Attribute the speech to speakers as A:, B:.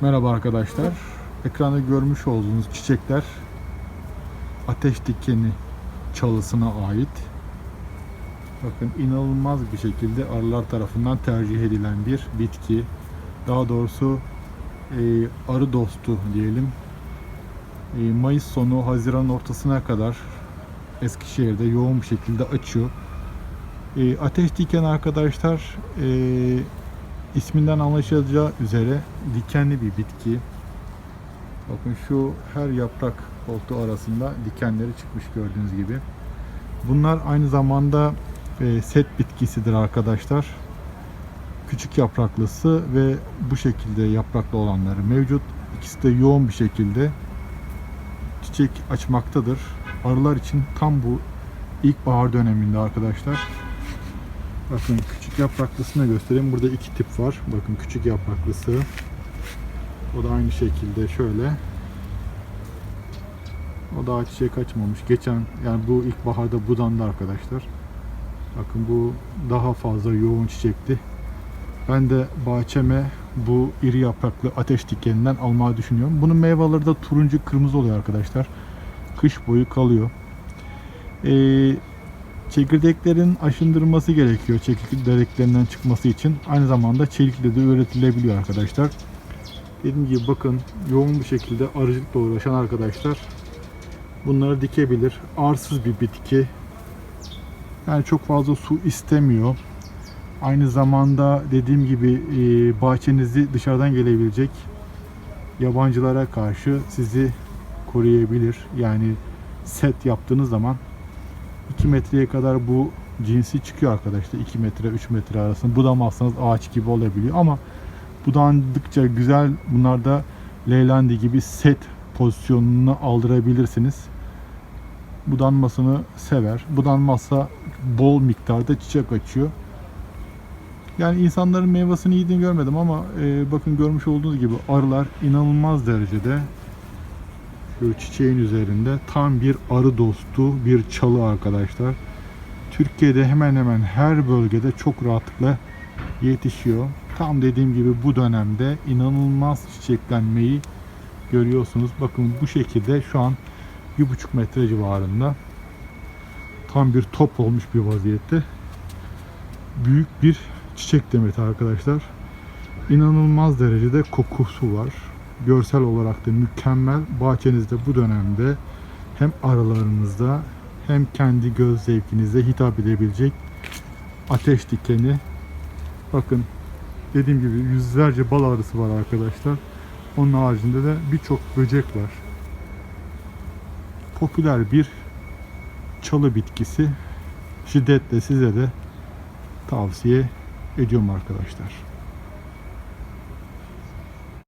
A: Merhaba arkadaşlar. Ekranda görmüş olduğunuz çiçekler ateş dikeni çalısına ait. Bakın inanılmaz bir şekilde arılar tarafından tercih edilen bir bitki. Daha doğrusu e, arı dostu diyelim. E, Mayıs sonu Haziran ortasına kadar Eskişehir'de yoğun bir şekilde açıyor. E, ateş diken arkadaşlar e, isminden anlaşılacağı üzere dikenli bir bitki. Bakın şu her yaprak koltuğu arasında dikenleri çıkmış gördüğünüz gibi. Bunlar aynı zamanda e, set bitkisidir arkadaşlar. Küçük yapraklısı ve bu şekilde yapraklı olanları mevcut. İkisi de yoğun bir şekilde çiçek açmaktadır. Arılar için tam bu ilkbahar döneminde arkadaşlar. Bakın küçük yapraklısını göstereyim. Burada iki tip var. Bakın küçük yapraklısı. O da aynı şekilde şöyle. O daha çiçek açmamış. Geçen yani bu ilkbaharda budandı arkadaşlar. Bakın bu daha fazla yoğun çiçekli. Ben de bahçeme bu iri yapraklı ateş dikeninden almayı düşünüyorum. Bunun meyveleri de turuncu kırmızı oluyor arkadaşlar. Kış boyu kalıyor. Ee, çekirdeklerin aşındırılması gerekiyor çekirdeklerinden çıkması için. Aynı zamanda çelikle de üretilebiliyor arkadaşlar. Dediğim gibi bakın yoğun bir şekilde arıcılıkla uğraşan arkadaşlar bunları dikebilir. Arsız bir bitki. Yani çok fazla su istemiyor. Aynı zamanda dediğim gibi e, bahçenizi dışarıdan gelebilecek yabancılara karşı sizi koruyabilir. Yani set yaptığınız zaman 2 metreye kadar bu cinsi çıkıyor arkadaşlar. 2 metre 3 metre arasında budamazsanız ağaç gibi olabiliyor ama budandıkça güzel bunlarda leylandi gibi set pozisyonunu aldırabilirsiniz. Budanmasını sever. Budanmazsa bol miktarda çiçek açıyor. Yani insanların meyvasını yediğini görmedim ama e, bakın görmüş olduğunuz gibi arılar inanılmaz derecede şu çiçeğin üzerinde tam bir arı dostu bir çalı arkadaşlar. Türkiye'de hemen hemen her bölgede çok rahatlıkla yetişiyor. Tam dediğim gibi bu dönemde inanılmaz çiçeklenmeyi görüyorsunuz. Bakın bu şekilde şu an bir buçuk metre civarında tam bir top olmuş bir vaziyette. Büyük bir çiçek demeti arkadaşlar. İnanılmaz derecede kokusu var. Görsel olarak da mükemmel. Bahçenizde bu dönemde hem aralarınızda hem kendi göz zevkinize hitap edebilecek ateş dikeni. Bakın dediğim gibi yüzlerce bal arısı var arkadaşlar. Onun haricinde de birçok böcek var. Popüler bir çalı bitkisi. Şiddetle size de tavsiye ediyorum arkadaşlar.